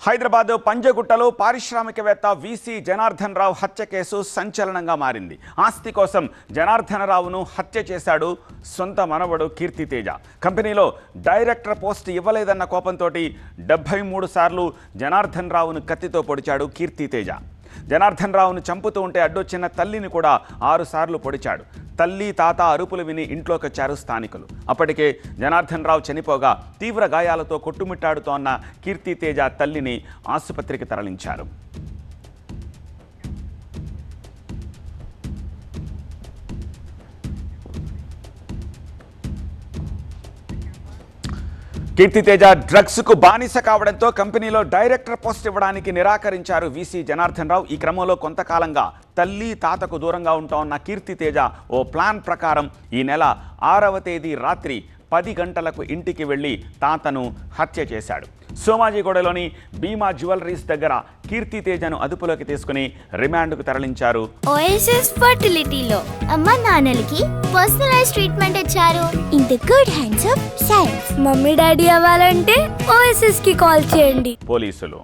హైదరాబాద్ పంజగుట్టలో పారిశ్రామికవేత్త వీసీ జనార్దన్ రావు హత్య కేసు సంచలనంగా మారింది. ఆస్తి కోసం జనార్దన్ రావును హత్య చేశాడు సొంత మనవడు కీర్తితేజ కంపెనీలో డైరెక్టర్ పోస్ట్ ఇవ్వలేదన్న కోపంతో డెబ్బై మూడు సార్లు జనార్దన్ రావును కత్తితో పొడిచాడు కీర్తితేజ జనార్దన్ రావును చంపుతూ ఉంటే అడ్డొచ్చిన తల్లిని కూడా ఆరుసార్లు పొడిచాడు. తల్లి తాత అరుపులు విని ఇంట్లోకి వచ్చారు స్థానికులు. అప్పటికే జనార్దన్ రావు చనిపోగా తీవ్ర గాయాలతో కొట్టుమిట్టాడుతోన్న కీర్తితేజ తల్లిని ఆసుపత్రికి తరలించారు. కీర్తితేజ డ్రగ్స్కు బానిస కావడంతో కంపెనీలో డైరెక్టర్ పోస్ట్ ఇవ్వడానికి నిరాకరించారు వీసీ జనార్దన్ రావు. ఈ క్రమంలో కొంతకాలంగా తల్లి తాతకు దూరంగా ఉంటా ఉన్న కీర్తితేజ ఓ ప్లాన్ ప్రకారం ఈ నెల ఆరవ తేదీ రాత్రి పది గంటలకు ఇంటికి వెళ్ళి తాతను హత్య చేశాడు. సోమాజిగూడలోని భీమా జ్యువెలరీస్ దగ్గర కీర్తితేజను అదుపులోకి తీసుకుని రిమాండ్కు తరలించారు. ఓఎస్ఎస్ ఫర్టిలిటీలో అమ్మ నాన్నలకి పర్సనలైజ్ ట్రీట్మెంట్ ఇచ్చారు. In the good hands of science mummy daddy అవ్వాలంటే ఓఎస్ఎస్కి కాల్ చేయండి. పోలీసులు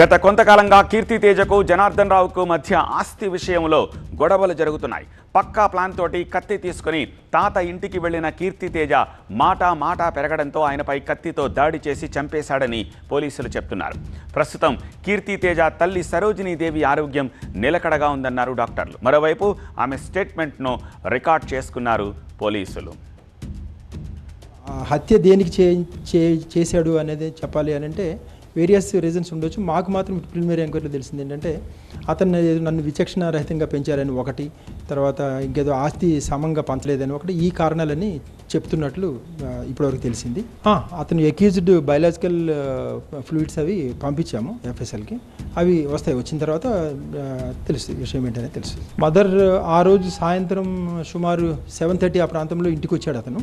గత కొంతకాలంగా కీర్తితేజకు జనార్దన్ రావుకు మధ్య ఆస్తి విషయంలో గొడవలు జరుగుతున్నాయి. పక్కా ప్లాన్ తోటి కత్తి తీసుకుని తాత ఇంటికి వెళ్ళిన కీర్తితేజ మాటా మాటా పెరగడంతో ఆయనపై కత్తితో దాడి చేసి చంపేశాడని పోలీసులు చెప్తున్నారు. ప్రస్తుతం కీర్తితేజ తల్లి సరోజినీదేవి ఆరోగ్యం నిలకడగా ఉందన్నారు డాక్టర్లు. మరోవైపు ఆమె స్టేట్మెంట్ను రికార్డ్ చేసుకున్నారు పోలీసులు. హత్య దేనికి చే చే- చేశాడు అనేది చెప్పాలి అని అంటే వేరియస్ రీజన్స్ ఉండొచ్చు. మాకు మాత్రం ప్రిలిమినరీ ఎంక్వైరీలో తెలిసింది ఏంటంటే అతను నన్ను విచక్షణ రహితంగా పెంచారని ఒకటి తర్వాత ఇంకేదో ఆస్తి సమంగా పంచలేదని ఒకటి ఈ కారణాలని చెప్తున్నట్లు ఇప్పటివరకు తెలిసింది. అతను ఎక్యూజ్డ్ బయలాజికల్ ఫ్లూయిడ్స్ అవి పంపించాము ఎఫ్ఎస్ఎల్కి అవి వస్తాయి. వచ్చిన తర్వాత తెలుసు తెలుస్తుంది. విషయం ఏంటనే తెలుస్తుంది. మదర్ ఆ రోజు సాయంత్రం సుమారు సెవెన్ థర్టీ ఆ ప్రాంతంలో ఇంటికి వచ్చాడు అతను.